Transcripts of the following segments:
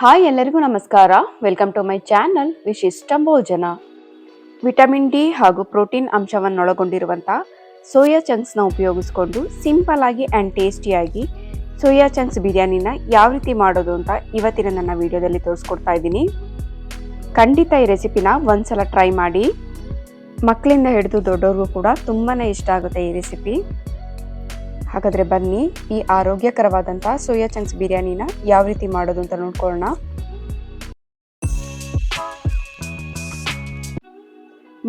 Hi ಎಲ್ಲರಿಗೂ ನಮಸ್ಕಾರ. Welcome to my channel ವಿಶಿಷ್ಟ ಭೋಜನ ವಿಟಮಿನ್ ಡಿ ಹಾಗೂ ಪ್ರೋಟೀನ್ ಅಂಶವನ್ನೊಳಗೊಂಡಿರುವಂಥ ಸೋಯಾ ಚಂಕ್ಸ್ನ ಉಪಯೋಗಿಸ್ಕೊಂಡು ಸಿಂಪಲ್ ಆಗಿ ಆ್ಯಂಡ್ ಟೇಸ್ಟಿಯಾಗಿ ಸೋಯಾ ಚಂಕ್ಸ್ ಬಿರಿಯಾನಿನ ಯಾವ ರೀತಿ ಮಾಡೋದು ಅಂತ ಇವತ್ತಿನ ನನ್ನ ವಿಡಿಯೋದಲ್ಲಿ ತೋರಿಸ್ಕೊಡ್ತಾ ಇದ್ದೀನಿ. ಖಂಡಿತ ಈ ರೆಸಿಪಿನ ಒಂದ್ಸಲ ಟ್ರೈ ಮಾಡಿ. ಮಕ್ಕಳಿಂದ ಹಿಡಿದು ದೊಡ್ಡವ್ರಿಗೂ ಕೂಡ ತುಂಬಾ ಇಷ್ಟ ಆಗುತ್ತೆ ಈ ರೆಸಿಪಿ ಹಾಗಾದರೆ ಬನ್ನಿ, ಈ ಆರೋಗ್ಯಕರವಾದಂಥ ಸೋಯಾ ಚಂಕ್ಸ್ ಬಿರಿಯಾನಿನ ಯಾವ ರೀತಿ ಮಾಡೋದು ಅಂತ ನೋಡ್ಕೊಳ್ಳೋಣ.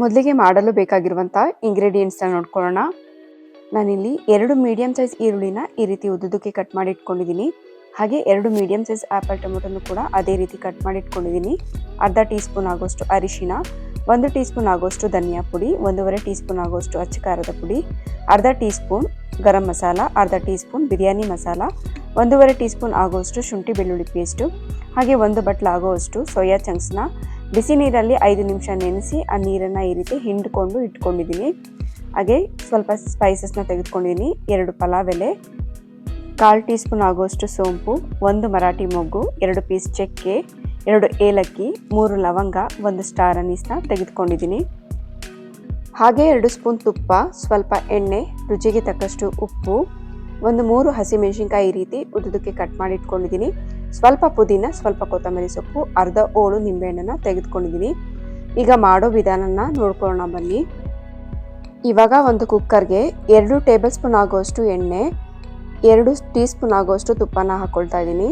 ಮೊದಲಿಗೆ ಮಾಡಲು ಬೇಕಾಗಿರುವಂಥ ಇಂಗ್ರೀಡಿಯೆಂಟ್ಸ್ನ ನೋಡ್ಕೊಳ್ಳೋಣ. ನಾನಿಲ್ಲಿ ಎರಡು ಮೀಡಿಯಮ್ ಸೈಜ್ ಈರುಳ್ಳಿನ ಈ ರೀತಿ ಉದ್ದುದಕ್ಕೆ ಕಟ್ ಮಾಡಿ ಇಟ್ಕೊಂಡಿದ್ದೀನಿ. ಹಾಗೆ ಎರಡು ಮೀಡಿಯಮ್ ಸೈಜ್ ಆ್ಯಪಲ್ ಟೊಮೆಟೊನು ಕೂಡ ಅದೇ ರೀತಿ ಕಟ್ ಮಾಡಿ ಇಟ್ಕೊಂಡಿದ್ದೀನಿ. ಅರ್ಧ ಟೀ ಸ್ಪೂನ್ ಆಗೋಷ್ಟು ಅರಿಶಿನ, ಒಂದು ಟೀ ಸ್ಪೂನ್ ಆಗೋಷ್ಟು ಧನಿಯಾ ಪುಡಿ, ಒಂದೂವರೆ ಟೀ ಸ್ಪೂನ್ ಆಗೋಷ್ಟು ಅಚ್ಚ ಖಾರದ ಪುಡಿ, ಅರ್ಧ ಟೀ ಸ್ಪೂನ್ ಗರಂ ಮಸಾಲ, ಅರ್ಧ ಟೀ ಸ್ಪೂನ್ ಬಿರಿಯಾನಿ ಮಸಾಲ, ಒಂದೂವರೆ ಟೀ ಸ್ಪೂನ್ ಆಗೋಷ್ಟು ಶುಂಠಿ ಬೆಳ್ಳುಳ್ಳಿ ಪೇಸ್ಟು, ಹಾಗೆ ಒಂದು ಬಟ್ಲು ಆಗೋಷ್ಟು ಸೋಯಾ ಚಂಕ್ಸ್ನ. ಬಿಸಿ ನೀರಲ್ಲಿ ಐದು ನಿಮಿಷ ನೆನೆಸಿ ಆ ನೀರನ್ನು ಈ ರೀತಿ ಹಿಂಡ್ಕೊಂಡು ಇಟ್ಕೊಂಡಿದ್ದೀನಿ. ಹಾಗೆ ಸ್ವಲ್ಪ ಸ್ಪೈಸಸ್ನ ತೆಗೆದುಕೊಂಡಿದ್ದೀನಿ. ಎರಡು ಪಲಾವ್ ಎಲೆ ಕಾಲು ಟೀ ಸ್ಪೂನ್ ಆಗೋಷ್ಟು ಸೋಂಪು, ಒಂದು ಮರಾಠಿ ಮೊಗ್ಗು, ಎರಡು ಪೀಸ್ ಚಕ್ಕೆ, ಎರಡು ಏಲಕ್ಕಿ, ಮೂರು ಲವಂಗ, ಒಂದು ಸ್ಟಾರ್ ಅನಿಸ್ನ ತೆಗೆದುಕೊಂಡಿದ್ದೀನಿ. ಹಾಗೆ ಎರಡು ಸ್ಪೂನ್ ತುಪ್ಪ, ಸ್ವಲ್ಪ ಎಣ್ಣೆ, ರುಚಿಗೆ ತಕ್ಕಷ್ಟು ಉಪ್ಪು, ಒಂದು ಮೂರು ಹಸಿಮೆಣಸಿನ್ಕಾಯಿ ಈ ರೀತಿ ಉದ್ದುದಕ್ಕೆ ಕಟ್ ಮಾಡಿ ಇಟ್ಕೊಂಡಿದ್ದೀನಿ. ಸ್ವಲ್ಪ ಪುದೀನ, ಸ್ವಲ್ಪ ಕೊತ್ತಂಬರಿ ಸೊಪ್ಪು, ಅರ್ಧ ಓಳು ನಿಂಬೆಹಣ್ಣನ್ನು ತೆಗೆದುಕೊಂಡಿದ್ದೀನಿ. ಈಗ ಮಾಡೋ ವಿಧಾನನ ನೋಡ್ಕೊಳ್ಳೋಣ ಬನ್ನಿ. ಇವಾಗ ಒಂದು ಕುಕ್ಕರ್ಗೆ ಎರಡು ಟೇಬಲ್ ಸ್ಪೂನ್ ಆಗುವಷ್ಟು ಎಣ್ಣೆ, ಎರಡು ಟೀ ಸ್ಪೂನ್ ಆಗುವಷ್ಟು ತುಪ್ಪನ ಹಾಕ್ಕೊಳ್ತಾ ಇದ್ದೀನಿ.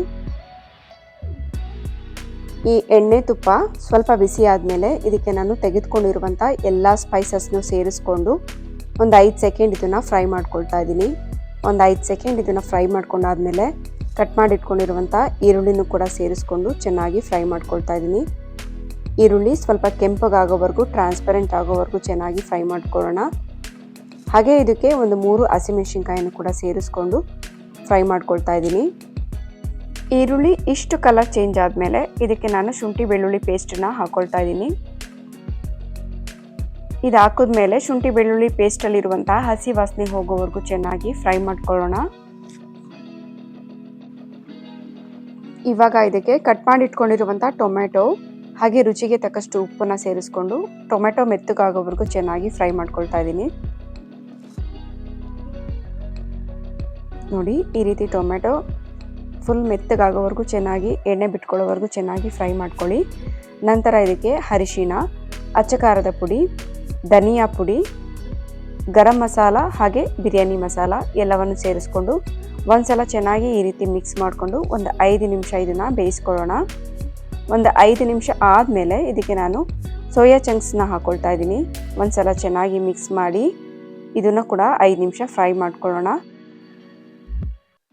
ಈ ಎಣ್ಣೆ ತುಪ್ಪ ಸ್ವಲ್ಪ ಬಿಸಿ ಆದಮೇಲೆ ಇದಕ್ಕೆ ನಾನು ತೆಗೆದುಕೊಂಡಿರುವಂಥ ಎಲ್ಲ ಸ್ಪೈಸಸ್ನೂ ಸೇರಿಸ್ಕೊಂಡು ಒಂದು ಐದು ಸೆಕೆಂಡ್ ಇದನ್ನು ಫ್ರೈ ಮಾಡ್ಕೊಳ್ತಾ ಇದ್ದೀನಿ. ಒಂದು ಐದು ಸೆಕೆಂಡ್ ಇದನ್ನು ಫ್ರೈ ಮಾಡ್ಕೊಂಡಾದಮೇಲೆ ಕಟ್ ಮಾಡಿಟ್ಕೊಂಡಿರುವಂಥ ಈರುಳ್ಳಿನೂ ಕೂಡ ಸೇರಿಸ್ಕೊಂಡು ಚೆನ್ನಾಗಿ ಫ್ರೈ ಮಾಡ್ಕೊಳ್ತಾ ಇದ್ದೀನಿ. ಈರುಳ್ಳಿ ಸ್ವಲ್ಪ ಕೆಂಪಗಾಗೋವರೆಗೂ ಟ್ರಾನ್ಸ್ಪರೆಂಟ್ ಆಗೋವರೆಗೂ ಚೆನ್ನಾಗಿ ಫ್ರೈ ಮಾಡ್ಕೊಳ್ಳೋಣ. ಹಾಗೆ ಇದಕ್ಕೆ ಒಂದು ಮೂರು ಹಸಿಮೆಣಸಿನ್ಕಾಯನ್ನು ಕೂಡ ಸೇರಿಸ್ಕೊಂಡು ಫ್ರೈ ಮಾಡ್ಕೊಳ್ತಾ ಇದ್ದೀನಿ. ಈರುಳ್ಳಿ ಇಷ್ಟು ಕಲರ್ ಚೇಂಜ್ ಆದಮೇಲೆ ಇದಕ್ಕೆ ನಾನು ಶುಂಠಿ ಬೆಳ್ಳುಳ್ಳಿ ಪೇಸ್ಟನ್ನ ಹಾಕೊಳ್ತಾ ಇದ್ದೀನಿ. ಇದು ಹಾಕಿದ್ಮೇಲೆ ಶುಂಠಿ ಬೆಳ್ಳುಳ್ಳಿ ಪೇಸ್ಟಲ್ಲಿರುವಂಥ ಹಸಿ ವಾಸನೆ ಹೋಗೋವರೆಗೂ ಚೆನ್ನಾಗಿ ಫ್ರೈ ಮಾಡ್ಕೊಳ್ಳೋಣ. ಇವಾಗ ಇದಕ್ಕೆ ಕಟ್ ಮಾಡಿ ಇಟ್ಕೊಂಡಿರುವಂಥ ಟೊಮೆಟೊ ಹಾಗೆ ರುಚಿಗೆ ತಕ್ಕಷ್ಟು ಉಪ್ಪನ್ನು ಸೇರಿಸ್ಕೊಂಡು ಟೊಮೆಟೊ ಮೆತ್ತಗಾಗೋವರೆಗೂ ಚೆನ್ನಾಗಿ ಫ್ರೈ ಮಾಡ್ಕೊಳ್ತಾ ಇದ್ದೀನಿ. ನೋಡಿ, ಈ ರೀತಿ ಟೊಮೆಟೊ ಫುಲ್ ಮೆತ್ತಗಾಗೋವರೆಗೂ ಚೆನ್ನಾಗಿ, ಎಣ್ಣೆ ಬಿಟ್ಕೊಳ್ಳೋವರೆಗೂ ಚೆನ್ನಾಗಿ ಫ್ರೈ ಮಾಡ್ಕೊಳ್ಳಿ. ನಂತರ ಇದಕ್ಕೆ ಅರಿಶಿನ ಅಚ್ಚ ಖಾರದ ಪುಡಿ, ಧನಿಯಾ ಪುಡಿ, ಗರಂ ಮಸಾಲ ಹಾಗೆ ಬಿರಿಯಾನಿ ಮಸಾಲ ಎಲ್ಲವನ್ನು ಸೇರಿಸ್ಕೊಂಡು ಒಂದ್ಸಲ ಚೆನ್ನಾಗಿ ಈ ರೀತಿ ಮಿಕ್ಸ್ ಮಾಡಿಕೊಂಡು ಒಂದು ಐದು ನಿಮಿಷ ಇದನ್ನು ಬೇಯಿಸ್ಕೊಳ್ಳೋಣ. ಒಂದು ಐದು ನಿಮಿಷ ಆದಮೇಲೆ ಇದಕ್ಕೆ ನಾನು ಸೋಯಾ ಚಂಕ್ಸ್ನ ಹಾಕ್ಕೊಳ್ತಾ ಇದ್ದೀನಿ. ಒಂದ್ಸಲ ಚೆನ್ನಾಗಿ ಮಿಕ್ಸ್ ಮಾಡಿ ಇದನ್ನು ಕೂಡ ಐದು ನಿಮಿಷ ಫ್ರೈ ಮಾಡ್ಕೊಳ್ಳೋಣ.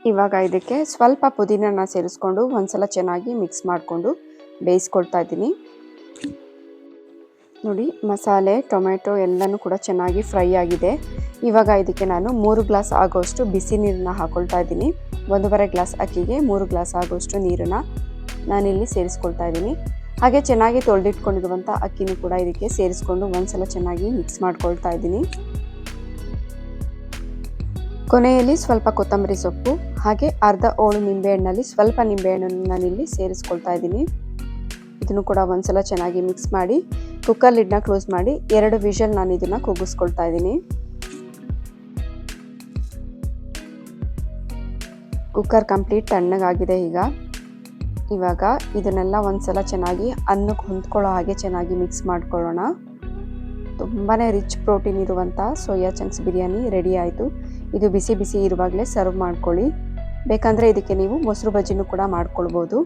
ಇವಾಗ ಇದಕ್ಕೆ ಸ್ವಲ್ಪ ಪುದೀನನ ಸೇರಿಸ್ಕೊಂಡು ಒಂದ್ಸಲ ಚೆನ್ನಾಗಿ ಮಿಕ್ಸ್ ಮಾಡಿಕೊಂಡು ಬೇಯಿಸ್ಕೊಳ್ತಾ ಇದ್ದೀನಿ. ನೋಡಿ, ಮಸಾಲೆ ಟೊಮೆಟೊ ಎಲ್ಲನೂ ಕೂಡ ಚೆನ್ನಾಗಿ ಫ್ರೈ ಆಗಿದೆ. ಇವಾಗ ಇದಕ್ಕೆ ನಾನು ಮೂರು ಗ್ಲಾಸ್ ಆಗೋಷ್ಟು ಬಿಸಿ ನೀರನ್ನ ಹಾಕೊಳ್ತಾ ಇದ್ದೀನಿ. ಒಂದೂವರೆ ಗ್ಲಾಸ್ ಅಕ್ಕಿಗೆ ಮೂರು ಗ್ಲಾಸ್ ಆಗೋಷ್ಟು ನೀರನ್ನು ನಾನಿಲ್ಲಿ ಸೇರಿಸ್ಕೊಳ್ತಾ ಇದ್ದೀನಿ. ಹಾಗೆ ಚೆನ್ನಾಗಿ ತೊಳೆದಿಟ್ಕೊಂಡಿರುವಂಥ ಅಕ್ಕಿನೂ ಕೂಡ ಇದಕ್ಕೆ ಸೇರಿಸ್ಕೊಂಡು ಒಂದ್ಸಲ ಚೆನ್ನಾಗಿ ಮಿಕ್ಸ್ ಮಾಡ್ಕೊಳ್ತಾ ಇದ್ದೀನಿ. ಕೊನೆಯಲ್ಲಿ ಸ್ವಲ್ಪ ಕೊತ್ತಂಬರಿ ಸೊಪ್ಪು, ಹಾಗೆ ಅರ್ಧ ಓಳು ನಿಂಬೆಹಣ್ಣಲ್ಲಿ ಸ್ವಲ್ಪ ನಿಂಬೆಹಣ್ಣನ್ನು ನಾನಿಲ್ಲಿ ಸೇರಿಸ್ಕೊಳ್ತಾ ಇದ್ದೀನಿ. ಇದನ್ನು ಕೂಡ ಒಂದ್ಸಲ ಚೆನ್ನಾಗಿ ಮಿಕ್ಸ್ ಮಾಡಿ ಕುಕ್ಕರ್ ಲಿಡ್ನ ಕ್ಲೋಸ್ ಮಾಡಿ ಎರಡು ವಿಷಲ್ ನಾನು ಇದನ್ನು ಕೂಗಿಸ್ಕೊಳ್ತಾ ಇದ್ದೀನಿ. ಕುಕ್ಕರ್ ಕಂಪ್ಲೀಟ್ ತಣ್ಣಗಾಗಿದೆ ಈಗ. ಇವಾಗ ಇದನ್ನೆಲ್ಲ ಒಂದ್ಸಲ ಚೆನ್ನಾಗಿ ಅನ್ನಕ್ಕೆ ಹೊಂದ್ಕೊಳ್ಳೋ ಹಾಗೆ ಚೆನ್ನಾಗಿ ಮಿಕ್ಸ್ ಮಾಡ್ಕೊಳ್ಳೋಣ. ತುಂಬಾ ರಿಚ್ ಪ್ರೋಟೀನ್ ಇರುವಂಥ ಸೋಯಾ ಚಂಕ್ಸ್ ಬಿರಿಯಾನಿ ರೆಡಿ ಆಯಿತು. ಇದು ಬಿಸಿ ಬಿಸಿ ಇರುವಾಗಲೇ ಸರ್ವ್ ಮಾಡ್ಕೊಳ್ಳಿ. ಬೇಕಂದರೆ ಇದಕ್ಕೆ ನೀವು ಮೊಸರು ಬಜ್ಜಿನೂ ಕೂಡ ಮಾಡ್ಕೊಳ್ಬೋದು.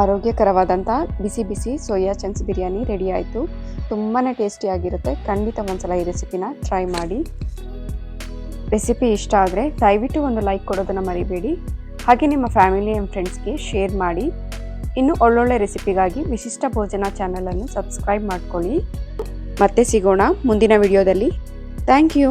ಆರೋಗ್ಯಕರವಾದಂಥ ಬಿಸಿ ಬಿಸಿ ಸೋಯಾ ಚಂಕ್ಸ್ ಬಿರಿಯಾನಿ ರೆಡಿ ಆಯಿತು. ತುಂಬಾ ಟೇಸ್ಟಿಯಾಗಿರುತ್ತೆ ಖಂಡಿತ ಒಂದ್ಸಲ ಈ ರೆಸಿಪಿನ ಟ್ರೈ ಮಾಡಿ. ರೆಸಿಪಿ ಇಷ್ಟ ಆದರೆ ದಯವಿಟ್ಟು ಒಂದು ಲೈಕ್ ಕೊಡೋದನ್ನು ಮರಿಬೇಡಿ. ಹಾಗೆ ನಿಮ್ಮ ಫ್ಯಾಮಿಲಿ ಆ್ಯಂಡ್ ಫ್ರೆಂಡ್ಸ್ಗೆ ಶೇರ್ ಮಾಡಿ. ಇನ್ನು ಒಳ್ಳೊಳ್ಳೆ ರೆಸಿಪಿಗಾಗಿ ವಿಶಿಷ್ಟ ಭೋಜನ ಚಾನಲನ್ನು ಸಬ್ಸ್ಕ್ರೈಬ್ ಮಾಡ್ಕೊಳ್ಳಿ. ಮತ್ತೆ ಸಿಗೋಣ ಮುಂದಿನ ವಿಡಿಯೋದಲ್ಲಿ ಥ್ಯಾಂಕ್ ಯು